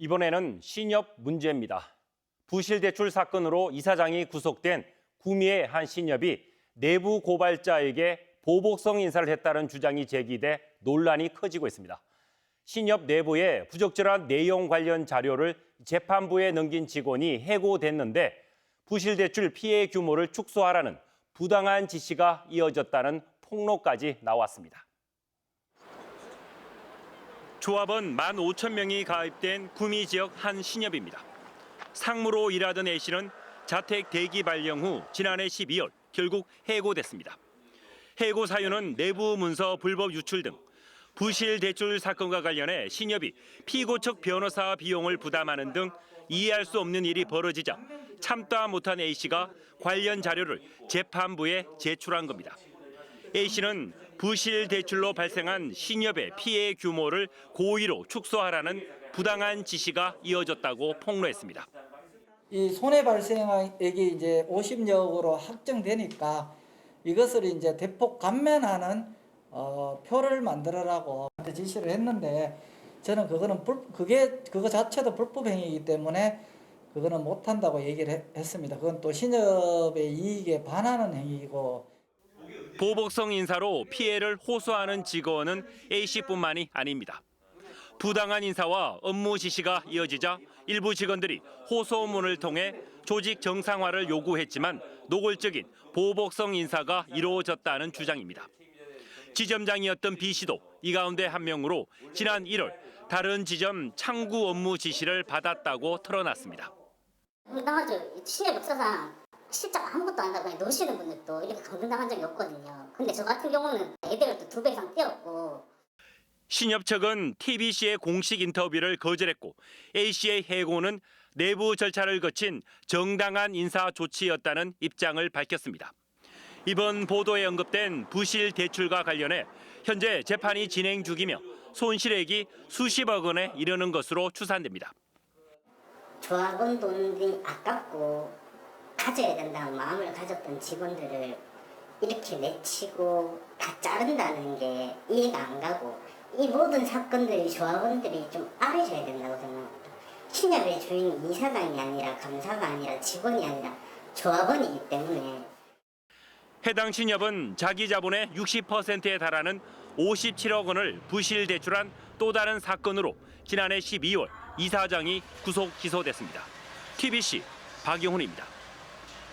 이번에는 신협 문제입니다. 부실 대출 사건으로 이사장이 구속된 구미의 한 신협이 내부 고발자에게 보복성 인사를 했다는 주장이 제기돼 논란이 커지고 있습니다. 신협 내부에 부적절한 내용 관련 자료를 재판부에 넘긴 직원이 해고됐는데 부실 대출 피해 규모를 축소하라는 부당한 지시가 이어졌다는 폭로까지 나왔습니다. 조합원 1만 5천 명이 가입된 구미 지역 한 신협입니다. 상무로 일하던 A 씨는 자택 대기 발령 후 지난해 12월 결국 해고됐습니다. 해고 사유는 내부 문서 불법 유출 등 부실 대출 사건과 관련해 신협이 피고 측 변호사 비용을 부담하는 등 이해할 수 없는 일이 벌어지자 참다 못한 A 씨가 관련 자료를 재판부에 제출한 겁니다. A 씨는 부실 대출로 발생한 신협의 피해 규모를 고의로 축소하라는 부당한 지시가 이어졌다고 폭로했습니다. 이 손해 발생액이 이제 50억으로 확정되니까 이것을 이제 대폭 감면하는 어, 표를 만들어라고 지시를 했는데 저는 그거는 불, 그게 그거 자체도 불법 행위이기 때문에 그거는 못 한다고 얘기를 했- 했습니다. 그건 또 신협의 이익에 반하는 행위이고 보복성 인사로 피해를 호소하는 직원은 A 씨뿐만이 아닙니다. 부당한 인사와 업무 지시가 이어지자 일부 직원들이 호소문을 통해 조직 정상화를 요구했지만 노골적인 보복성 인사가 이루어졌다는 주장입니다. 지점장이었던 B 씨도 이 가운데 한 명으로 지난 1월 다른 지점 창구 업무 지시를 받았다고 털어놨습니다. 당하죠. 신의 역사상 실적 아무것도 안 하고 그냥 노시는 분들도 이렇게 감금당한 적이 없거든요. 근데 저 같은 경우는 애들을 또 두 배 이상 떼었고 신협 측은 TBC의 공식 인터뷰를 거절했고 A 씨의 해고는 내부 절차를 거친 정당한 인사 조치였다는 입장을 밝혔습니다. 이번 보도에 언급된 부실 대출과 관련해 현재 재판이 진행 중이며 손실액이 수십억 원에 이르는 것으로 추산됩니다. 조합원 돈이 아깝고 가져야 된다는 마음을 가졌던 직원들을 이렇게 내치고 다 자른다는 게 이해가 안 가고 이 모든 사건들이 조합원들이 좀 알아줘야 된다고 생각합니다. 신협의 주인이 이사장이 아니라 감사가 아니라 직원이 아니라 조합원이기 때문에 해당 신협은 자기 자본의 60%에 달하는 57억 원을 부실 대출한 또 다른 사건으로 지난해 12월 이사장이 구속 기소됐습니다. TBC 박영훈입니다.